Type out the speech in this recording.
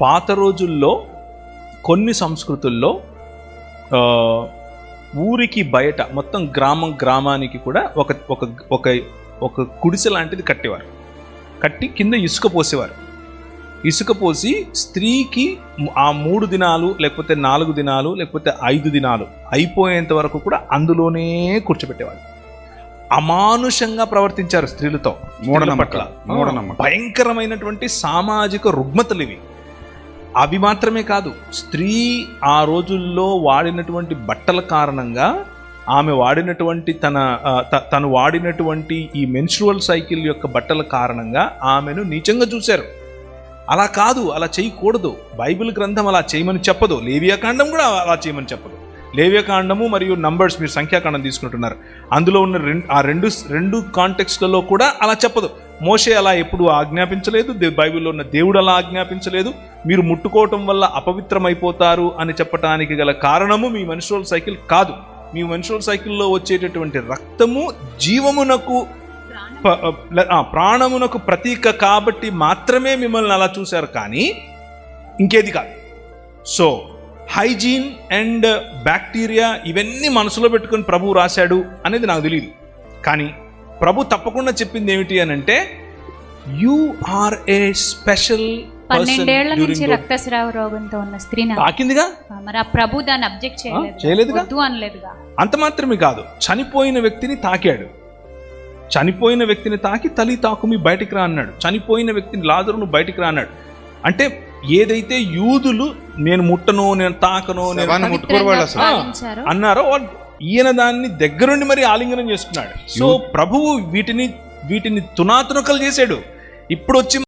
పాత రోజుల్లో కొన్ని సంస్కృతుల్లో ఊరికి బయట మొత్తం గ్రామం గ్రామానికి కూడా ఒక ఒక ఒక ఒక గుడిసె లాంటిది కట్టేవారు కట్టి కింద ఇసుక పోసేవారు ఇసుక పోసి స్త్రీకి ఆ మూడు దినాలు లేకపోతే నాలుగు దినాలు లేకపోతే ఐదు దినాలు అయిపోయేంత వరకు కూడా అందులోనే కూర్చోబెట్టేవారు అమానుషంగా ప్రవర్తించారు స్త్రీలతో. మూఢనమ్మకాలు. భయంకరమైనటువంటి సామాజిక రుగ్మతలు ఇవి అవి మాత్రమే కాదు స్త్రీ ఆ రోజుల్లో వాడినటువంటి బట్టల కారణంగా ఆమె వాడినటువంటి తన త- తను వాడినటువంటి ఈ మెన్స్ట్రువల్ సైకిల్ యొక్క బట్టల కారణంగా ఆమెను నీచంగా చూశారు. అలా కాదు అలా చేయకూడదు. బైబిల్ గ్రంథం అలా చేయమని చెప్పదు. లేవియాకాండం కూడా అలా చేయమని చెప్పదు. లేవియాకాండము మరియు నంబర్స్ మీరు సంఖ్యాకాండం తీసుకుంటున్నారు. అందులో ఉన్న రెండు ఆ రెండు రెండు కాంటెక్స్ట్లలో కూడా అలా చెప్పదు. మోషే అలా ఎప్పుడు ఆజ్ఞాపించలేదు. బైబిల్లో ఉన్న దేవుడు అలా ఆజ్ఞాపించలేదు. మీరు ముట్టుకోవటం వల్ల అపవిత్రమైపోతారు అని చెప్పటానికి గల కారణము మీ మెన్స్ట్రువల్ సైకిల్ కాదు. మీ మెన్స్ట్రువల్ సైకిల్లో వచ్చేటటువంటి రక్తము జీవమునకు ప్రాణమునకు ప్రతీక కాబట్టి మాత్రమే మిమ్మల్ని అలా చూశారు కానీ ఇంకేది కాదు. సో హైజీన్ అండ్ బ్యాక్టీరియా ఇవన్నీ మనసులో పెట్టుకొని ప్రభు రాశాడు అనేది నాకు తెలియదు కానీ ప్రభు తప్పకుండా చెప్పింది ఏమిటి అని అంటే యు ఆర్ ఏ స్పెషల్ పన్నెండేళ్ళ నుంచి రక్తస్రావ రోగంతో ఉన్న స్త్రీని తాకిందిగా? మరి ఆ ప్రభు దాన్ని అబ్జెక్ట్ చేయలేదు చేయలేదుగా? వద్దు అనలేదుగా. అంత మాత్రమే కాదు చనిపోయిన వ్యక్తిని తాకాడు. చనిపోయిన వ్యక్తిని తాకి తలి తాకుమి బయటికి రా అన్నాడు. చనిపోయిన వ్యక్తిని లాజరును బయటికి రా అన్నాడు. అంటే ఏదైతే యూదులు నేను ముట్టను నేను తాకను నేను ముట్టుకోరు అన్నారో వాళ్ళు. ఈయన దాన్ని దగ్గరుండి మరి ఆలింగనం చేసుకున్నాడు. సో ప్రభువు వీటిని వీటిని తునాతునకలు చేశాడు. ఇప్పుడు వచ్చి